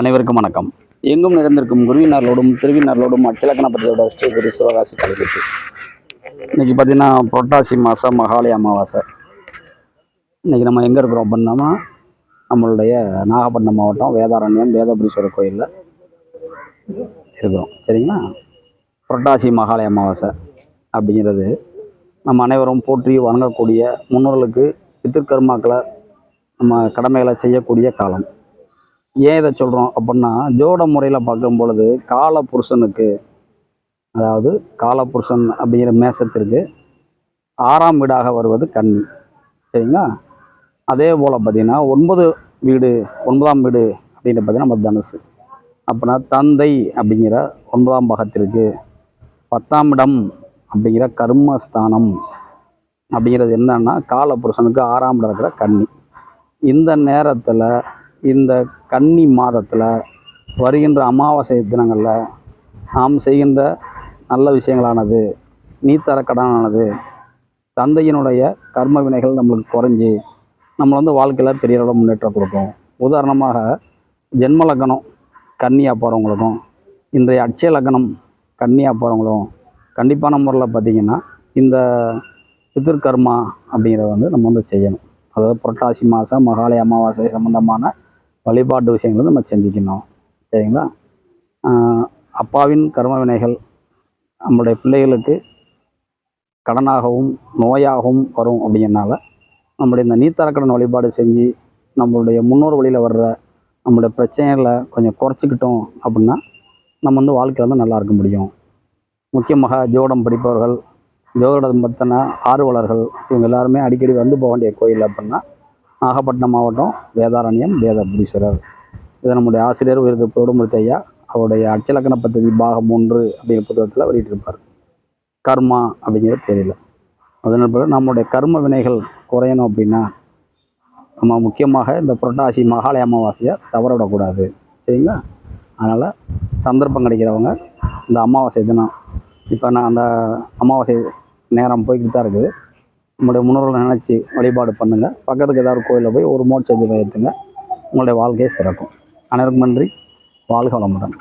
அனைவருக்கும் வணக்கம். எங்கும் நிறைந்திருக்கும் குருவினர்களோடும் திருவினர்களோடும் அச்சலக்கண பத்தியோட ஸ்ரீ குரு சிவகாசி கலைப்பட்டு இன்னைக்கு பார்த்தீங்கன்னா புரட்டாசி மாதம் மகாலய அமாவாசை. இன்னைக்கு நம்ம எங்கே இருக்கிறோம் அப்படின்னா நம்மளுடைய நாகப்பட்டினம் மாவட்டம் வேதாரண்யம் வேதபுரீஸ்வரர் கோயிலில் இருக்கிறோம். சரிங்களா? புரட்டாசி மகாலய அமாவாசை அப்படிங்கிறது நம்ம அனைவரும் போற்றி வணங்கக்கூடிய முன்னோர்களுக்கு பித்திருக்கர்மாக்களை நம்ம கடமைகளை செய்யக்கூடிய காலம். ஏன் இதை சொல்கிறோம் அப்படின்னா ஜோட முறையில் பார்க்கும் பொழுது கால புருஷனுக்கு அதாவது காலபுருஷன் அப்படிங்கிற மேசத்திற்கு ஆறாம் வீடாக வருவது கன்னி. சரிங்களா? அதே போல் பார்த்திங்கன்னா ஒன்பது வீடு ஒன்பதாம் வீடு அப்படின்னு பார்த்தீங்கன்னா நம்ம தனுசு. அப்படின்னா தந்தை அப்படிங்கிற ஒன்பதாம் பாகத்திற்கு பத்தாம் இடம் அப்படிங்கிற கர்மஸ்தானம் அப்படிங்கிறது என்னன்னா காலபுருஷனுக்கு ஆறாம் இடம் இருக்கிற கன்னி. இந்த நேரத்தில் இந்த கன்னி மாதத்தில் வருகின்ற அமாவாசை தினங்களில் நாம் செய்கின்ற நல்ல விஷயங்களானது நீத்தர கடனானது தந்தையினுடைய கர்ம வினைகள் நம்மளுக்கு குறைஞ்சி நம்மளை வந்து வாழ்க்கையில் பெரிய அளவு முன்னேற்றம் கொடுக்கும். உதாரணமாக ஜென்ம லக்னம் கன்னியாக போகிறவங்களுக்கும் இன்றைய அட்சய லக்னம் கன்னியாக போகிறவங்களும் கண்டிப்பான முறையில் பார்த்திங்கன்னா இந்த பித்திருக்கர்மா அப்படிங்கிறத வந்து நம்ம வந்து செய்யணும். அதாவது புரட்டாசி மாதம் மகாலய அமாவாசை சம்மந்தமான வழிபாட்டு விஷயங்களை நம்ம செஞ்சுக்கணும். சரிங்களா? அப்பாவின் கர்ம வினைகள் நம்முடைய பிள்ளைகளுக்கு கடனாகவும் நோயாகவும் வரும் அப்படிங்கிறனால நம்முடைய இந்த நீத்தரக்கடன் வழிபாடு செஞ்சு நம்மளுடைய முன்னோர் வழியில் வர்ற நம்மளுடைய பிரச்சனைகளை கொஞ்சம் குறைச்சிக்கிட்டோம் அப்படின்னா நம்ம வந்து வாழ்க்கையில் வந்து நல்லா இருக்க முடியும். முக்கியமாக ஜோடம் படிப்பவர்கள் ஜோதிடம் பற்றின ஆர்வலர்கள் இவங்க எல்லாருமே அடிக்கடி வந்து போக வேண்டிய கோயில் அப்படின்னா நாகப்பட்டினம் மாவட்டம் வேதாரண்யம் வேதபுரீஸ்வரர். இதை நம்முடைய ஆசிரியர் விருது பொருடுமூர்த்தி ஐயா. அவருடைய அச்சலக்கண பத்ததி பாகம் ஒன்று அப்படிங்கிற புத்தகத்தில் வெளியிட்டிருப்பார். கர்மா அப்படிங்கிறது தெரியல அதன் பிறகு நம்முடைய கர்ம வினைகள் குறையணும் அப்படின்னா நம்ம முக்கியமாக இந்த புரட்டாசி மகாலய அமாவாசையை தவற விடக்கூடாது சரிங்களா? அதனால் சந்தர்ப்பம் கிடைக்கிறவங்க இந்த அமாவாசை தினம் இப்போ நான் அந்த அமாவாசை நேரம் போய்கிட்டு தான் இருக்குது. நம்முடைய முன்னோர்களை நினச்சி வழிபாடு பண்ணுங்கள் பக்கத்துக்கு ஏதாவது கோயிலில் போய் ஒரு மோட்ச தீபம் ஏற்றுங்க உங்களுடைய வாழ்க்கையை சிறக்கும். அனைவருக்கும் நன்றி. வாழ்க வளமுடன்.